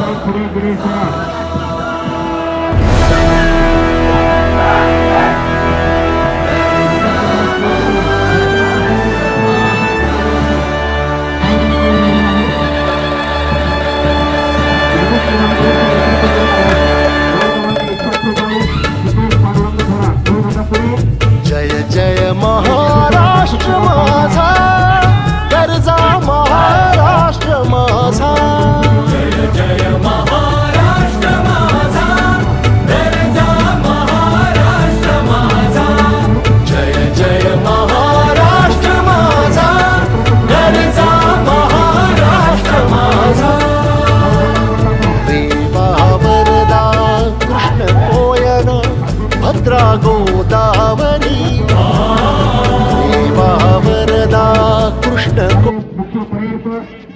पुढे गिरीश सराफ पुढे जय जय महाराष्ट्र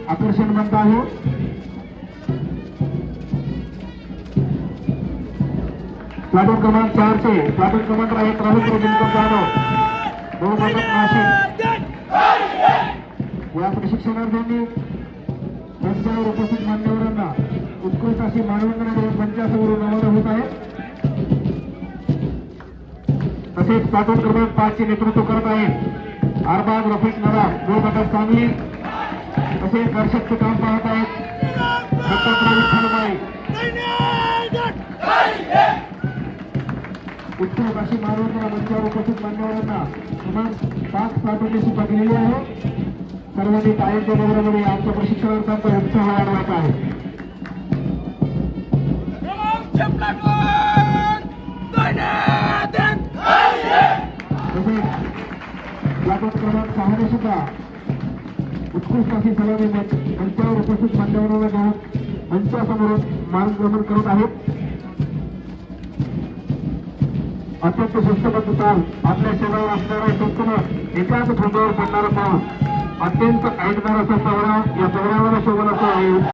आकर्षण बनत आहे प्लाटून क्रमांक चारचे प्लाटून क्रमांक आहेत रवींद्र दिनकर जाधव मालक नाशिक या प्रशिक्षणार्थ्यांनी मंचावर उपस्थित मान्यवरांना उत्कृष्ट अशी मानवंदना देऊन मंचासमोर रवाना होत आहे तसेच प्लाटून क्रमांक पाचचे नेतृत्व करत आहेत अरबाज रफिक मूळ गटात सांगली असे दर्शक काम पाहत आहेत. दत्तात्रय विठ्ठलबाई उत्कृष्ट अशी मानवंदना मंचावर उपस्थित मान्यवरांना किमान पाच प्लाटूनची सुद्धा दिलेली आहे. सर्वांनी कायमच्या नगरामध्ये आमच्या प्रशिक्षणार्थांचा उत्साह वाढवत आहे. तसेच प्लाटून क्रमांक सहाने सुद्धा उत्कृष्ट अशी सलामी मंच- मंचावर उपस्थित मान्यवरांना घेऊन मंचासमोर मार्गक्रमण करत आहेत. अत्यंत शिस्तबद्ध चाल आपल्या शरीरावर असणारा संपूर्ण एकाच ठोक्यावर पडणारा पाऊस अत्यंत ऐकणार असा सवरा या सवऱ्यावर शोभन असा आहे.